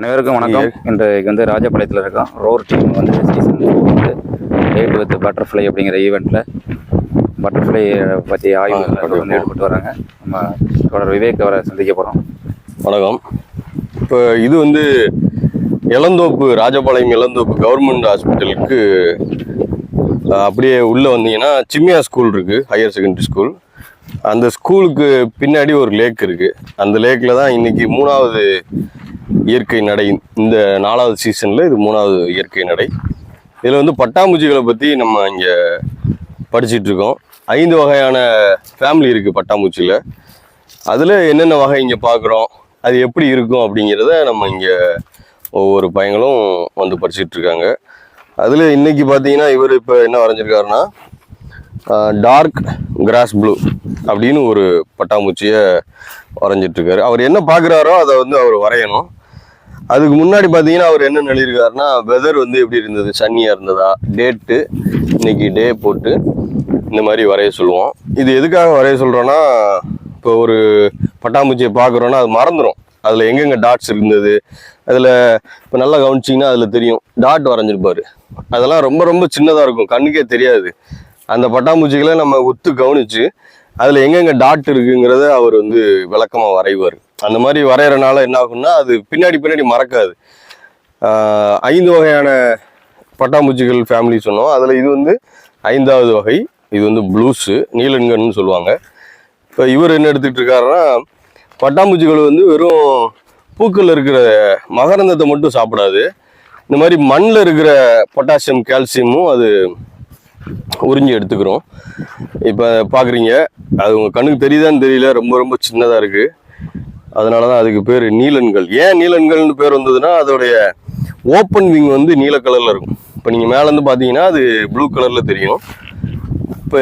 அனைவருக்கும் வணக்கம். இன்றைக்கு வந்து ராஜபாளையத்தில் இருக்கோம் ரோர் டீம் வந்து சீசன் வந்து வித் பட்டர்ஃப்ளை அப்படிங்கிற ஈவெண்ட்டில் பட்டர்ஃப்ளை பற்றி ஆய்வு வந்து ஈடுபட்டு வராங்க. நம்ம தொடர் விவேக் அவரை சந்திக்க போகிறோம் வணக்கம். இப்போ இது வந்து இளந்தோப்பு ராஜபாளையம் இளந்தோப்பு கவர்மெண்ட் ஹாஸ்பிட்டலுக்கு அப்படியே உள்ளே வந்தீங்கன்னா சிம்மியா ஸ்கூல் இருக்குது ஹையர் செகண்டரி ஸ்கூல் அந்த ஸ்கூலுக்கு பின்னாடி ஒரு லேக் இருக்குது அந்த லேக்கில் தான் இன்னைக்கு மூணாவது இயற்கை நடை இந்த நாலாவது சீசனில் இது மூணாவது இயற்கை நடை. இதில் வந்து பட்டாம்பூச்சிகளை பற்றி நம்ம இங்கே படிச்சிட்ருக்கோம் ஐந்து வகையான ஃபேமிலி இருக்குது பட்டாம்பூச்சியில் அதில் என்னென்ன வகை இங்கே பார்க்குறோம் அது எப்படி இருக்கும் அப்படிங்கிறத நம்ம இங்கே ஒவ்வொரு பையங்களும் வந்து படிச்சிட்ருக்காங்க அதில் இன்றைக்கி பார்த்தீங்கன்னா இவர் இப்போ என்ன வரைஞ்சிருக்காருன்னா டார்க் கிராஸ் ப்ளூ அப்படின்னு ஒரு பட்டாம்பூச்சியை வரைஞ்சிட்ருக்காரு அவர் என்ன பார்க்குறாரோ அதை வந்து அவர் வரையணும். அதுக்கு முன்னாடி பார்த்தீங்கன்னா அவர் என்ன எழுதியிருக்காருன்னா வெதர் வந்து எப்படி இருந்தது? சன்னியாக இருந்ததா? டேட்டு இன்னைக்கு டே போட்டு இந்த மாதிரி வரைய சொல்லுவோம். இது எதுக்காக வரைய சொல்கிறோன்னா இப்போ ஒரு பட்டாம்பூச்சியை பார்க்குறோன்னா அது மறந்துடும் அதில் எங்கெங்கே டாட்ஸ் இருந்தது? அதில் இப்போ நல்லா கவனிச்சிங்கன்னா அதில் தெரியும். டாட் வரைஞ்சிருப்பார். அதெல்லாம் ரொம்ப ரொம்ப சின்னதாக இருக்கும். கண்ணுக்கே தெரியாது. அந்த பட்டாம்பூச்சிகளை நம்ம ஒத்து கவனிச்சு அதில் எங்கெங்கே டாட் இருக்குங்கிறத அவர் வந்து விளக்கமாக வரைவார். அந்த மாதிரி வரைகிறனால என்ன ஆகும்னா அது பின்னாடி பின்னாடி மறக்காது. ஐந்து வகையான பட்டாம்பூச்சிகள் ஃபேமிலி சொன்னோம். அதில் இது வந்து ஐந்தாவது வகை. இது வந்து ப்ளூஸு நீலன்கன்னு சொல்லுவாங்க. இப்போ இவர் என்ன எடுத்துக்கிட்டு இருக்காருன்னா பட்டாம்பூச்சிகள் வந்து வெறும் பூக்கள் இருக்கிற மகரந்தத்தை மட்டும் சாப்பிடாது. இந்த மாதிரி மண்ணில் இருக்கிற பொட்டாசியம் கால்சியமும் அது உறிஞ்சி எடுத்துக்கிறோம். இப்போ பார்க்குறீங்க அது உங்கள் கண்ணுக்கு தெரியுதான்னு தெரியல ரொம்ப ரொம்ப சின்னதாக இருக்குது அதனால தான் அதுக்கு பேர் நீலன்கள். ஏன் நீலன்கள்னு பேர் வந்ததுன்னா அதோடைய ஓப்பன் விங் வந்து நீல கலரில் இருக்கும். இப்போ நீங்கள் மேலேருந்து பார்த்தீங்கன்னா அது ப்ளூ கலரில் தெரியும். இப்போ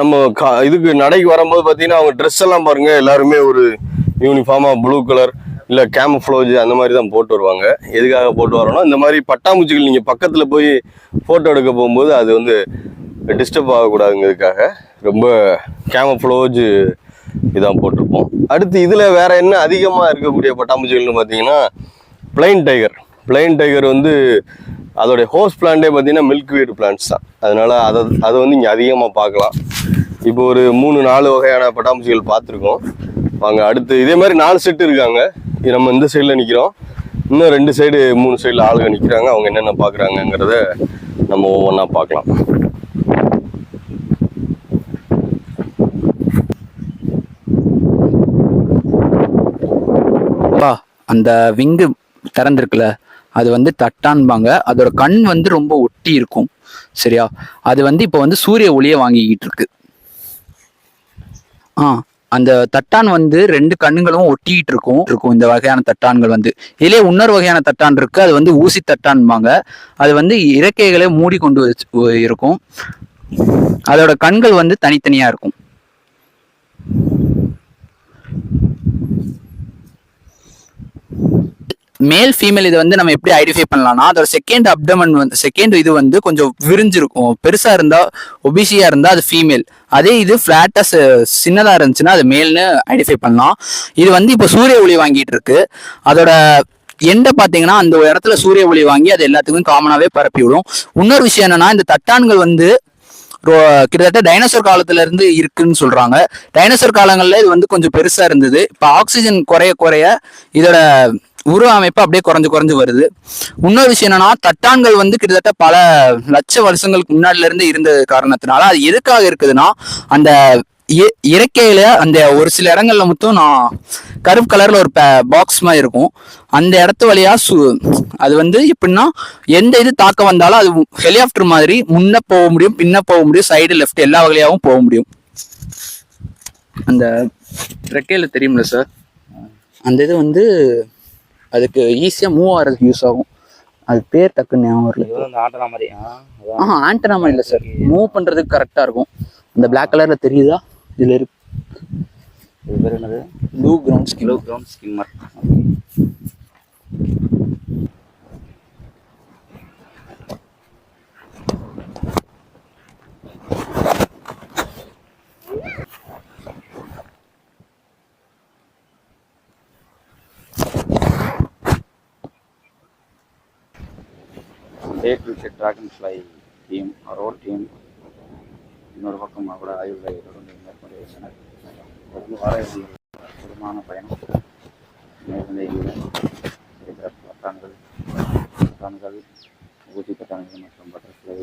நம்ம கா இதுக்கு நடைக்கு வரும்போது பார்த்தீங்கன்னா அவங்க ட்ரெஸ் எல்லாம் பாருங்கள் எல்லாருமே ஒரு யூனிஃபார்மாக ப்ளூ கலர் இல்லை கேமஃப்ளோஜ் அந்த மாதிரி தான் போட்டு வருவாங்க. எதுக்காக போட்டு வரோம்னா இந்த மாதிரி பட்டாம்பூச்சிகள் நீங்கள் பக்கத்தில் போய் ஃபோட்டோ எடுக்க போகும்போது அது வந்து டிஸ்டர்ப் ஆகக்கூடாதுங்கிறதுக்காக ரொம்ப கேமஃப்ளோஜ் இதான் போட்டிருப்போம். அடுத்து இதில் வேற என்ன அதிகமாக இருக்கக்கூடிய பட்டாம்பூச்சிகள்னு பார்த்தீங்கன்னா பிளைன் டைகர் பிளைன் டைகர் வந்து அதோடைய ஹோஸ் பிளான்ட்டே பார்த்தீங்கன்னா மில்க் வீடு பிளான்ட்ஸ் தான். அதனால் அதை அதை வந்து இங்கே அதிகமாக பார்க்கலாம். இப்போ ஒரு மூணு நாலு வகையான பட்டாம்பூச்சிகள் பார்த்துருக்கோம். வாங்க அடுத்து இதே மாதிரி நாலு செட்டு இருக்காங்க. இது நம்ம இந்த சைடில் நிற்கிறோம் இன்னும் ரெண்டு சைடு மூணு சைடில் ஆளுங்க நிற்கிறாங்க அவங்க என்னென்ன பார்க்குறாங்கங்கிறத நம்ம ஒவ்வொன்றா பார்க்கலாம். அந்த விங்கு திறந்திருக்குல்ல அது வந்து தட்டான்பாங்க. அதோட கண் வந்து ரொம்ப ஒட்டி இருக்கும். சரியா? அது வந்து இப்போ வந்து சூரிய ஒளியை வாங்கிக்கிட்டு இருக்கு. ஆ அந்த தட்டான் வந்து ரெண்டு கண்ணுங்களும் ஒட்டிக்கிட்டு இருக்கும். இருக்கும் இந்த வகையான தட்டான்கள் வந்து. இதிலே இன்னொரு வகையான தட்டான் இருக்கு. அது வந்து ஊசி தட்டான்பாங்க. அது வந்து இறக்கைகளை மூடி கொண்டு வச்சு- இருக்கும். அதோட கண்கள் வந்து தனித்தனியா இருக்கும். மேல் ஃபீமேல் இது வந்து நம்ம எப்படி ஐடென்டிஃபை பண்ணலாம்னா அதோட செகண்ட் அப்டமன் வந்து செகண்ட் இது வந்து கொஞ்சம் விரிஞ்சிருக்கும். பெருசாக இருந்தால் ஒபிசியாக இருந்தால் அது ஃபீமேல் அதே இது ஃப்ளாட்டாக சின்னதாக இருந்துச்சுன்னா அது மேல்னு ஐடென்டிஃபை பண்ணலாம். இது வந்து இப்போ சூரிய ஒளி வாங்கிட்டு இருக்கு. அதோட எண்டை பார்த்தீங்கன்னா அந்த இடத்துல சூரிய ஒளி வாங்கி அது எல்லாத்துக்கும் காமனாகவே பரப்பி விடும். இன்னொரு விஷயம் என்னன்னா இந்த தட்டான்கள் வந்து ரோ- கிட்டத்தட்ட டைனோசர் காலத்துல இருந்து இருக்குன்னு சொல்றாங்க. டைனோசர் காலங்கள்ல இது வந்து கொஞ்சம் பெருசா இருந்தது. இப்போ ஆக்சிஜன் குறைய குறைய இதோட உருவ அமைப்பு அப்படியே குறைஞ்சு குறைஞ்சு வருது. இன்னொரு விஷயம் என்னன்னா தட்டான்கள் வந்து கிட்டத்தட்ட பல லட்ச வருஷங்களுக்கு முன்னாடில இருந்து இருந்த காரணத்தினால அது எதுக்காக இருக்குதுன்னா அந்த இ- இறக்கையில அந்த ஒரு சில இடங்கள்ல மட்டும் நான் கருப்பு கலர்ல ஒரு பாக்ஸ் மாதிரி இருக்கும். அந்த இடத்து வழியா சு அது வந்து எப்படின்னா எந்த இது தாக்க வந்தாலும் அது ஹெலிகாப்டர் மாதிரி முன்ன போக முடியும் பின்ன போக முடியும் சைடு லெஃப்ட் எல்லா வகையாகவும் போக முடியும். அந்த ரெக்கையில தெரியும்ல சார் அந்த இது வந்து அதுக்கு ஈஸியாக மூவ் ஆகிறதுக்கு யூஸ் ஆகும். அது பேர் டக்குன்னு ஞாபகம் மாதிரி. ஆ, ஆண்டனா மாதிரி இல்லை சார் மூவ் பண்ணுறதுக்கு கரெக்டாக இருக்கும். அந்த Black கலரில் தெரியுதா? இதில் இருக்கு. இது பேர் என்னது? Blue ground skin kilo ground skimmer A to set dragonfly team roll team இன்னொரு பக்கம் கூட ஆய்வுகளை தொடர்ந்து மேற்கொண்டு வருகின்றனர் தொடர்ந்து ஆராய்ச்சி இறுதியில் பயணம் மேற்கொண்டு பட்டான்கள் பட்டான்கள் ஊசி பட்டான்கள் மற்றும் பட்டர்ஃப்ளை